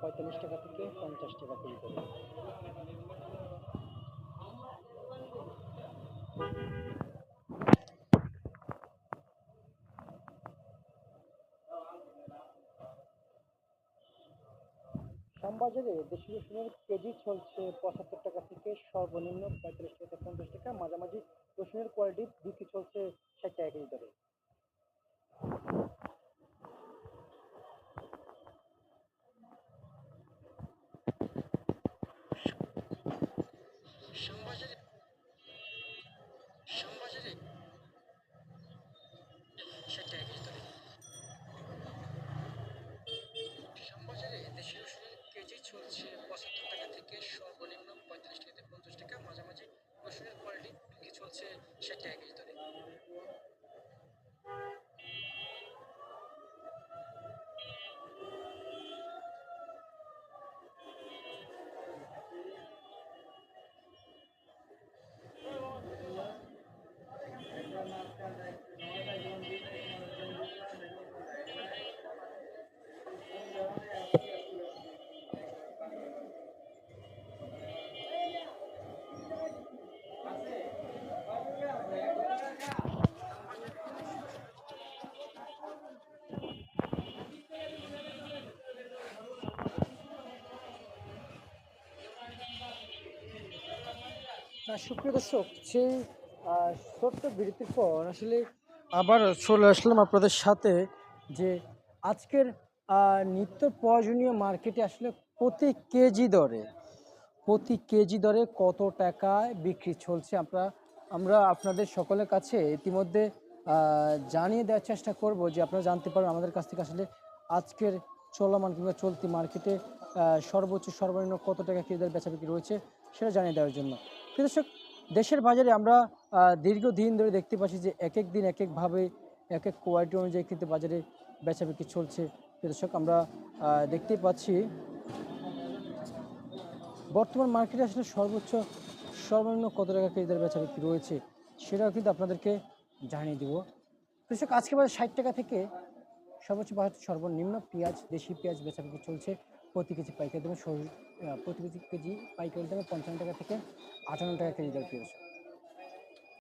পঁয়তাল্লিশ টাকা থেকে পঞ্চাশ টাকা কেজি দরে শ্যামবাজারে দেশি রসুনের কেজি চলছে পঁচাত্তর টাকা থেকে সর্বনিম্ন পঁয়তাল্লিশ টাকা পঞ্চাশ টাকা। মাঝামাঝি রসুনের কোয়ালিটি বিক্রি চলছে ষাট টাকা কেজি দরে শ্যামবাজারে শ্যামবাজারে ষাট টাকা কেজি দরে শ্যামবাজারে দেশি রসুনের কেজি চলছে পঁচাত্তর টাকা থেকে সর্বনিম্ন সুপ্রিয় দর্শক, সেই ছোট্ট বিরতির পর আসলে আবার চলে আসলাম আপনাদের সাথে যে আজকের নিত্য প্রয়োজনীয় মার্কেটে আসলে প্রতি কেজি দরে, প্রতি কেজি দরে কত টাকায় বিক্রি চলছে আমরা আমরা আপনাদের সকলের কাছে ইতিমধ্যে জানিয়ে দেওয়ার চেষ্টা করব যে আপনারা জানতে পারবেন আমাদের কাছ থেকে আসলে আজকের চলমান কিংবা চলতি মার্কেটে সর্বোচ্চ সর্বনিম্ন কত টাকা কেজি দরে বেচা বিক্রি রয়েছে সেটা জানিয়ে দেওয়ার জন্য। দর্শক, দেশের বাজারে আমরা দীর্ঘদিন ধরে দেখতে পাচ্ছি যে এক এক দিন এক একভাবে এক এক কোয়ালিটি অনুযায়ী কিন্তু বাজারে বেচা বিক্রি চলছে দর্শক, আমরা দেখতে পাচ্ছি বর্তমান মার্কেটে আসলে সর্বোচ্চ, সর্বনিম্ন কত টাকা কেজি দরে বেচা বিক্রি রয়েছে, সেটাও কিন্তু আপনাদেরকে জানিয়ে দেবো। কৃষক আজকে বাজার ষাট টাকা থেকে সর্বোচ্চ সর্বনিম্ন পেঁয়াজ, দেশি পেঁয়াজ বেচা বিক্রি চলছে। প্রতি কেজি পাইকারি দামে প্রতি কেজি পাইকারি দামে পঞ্চান্ন টাকা থেকে আটান্ন টাকা কেজি দর পেঁয়াজ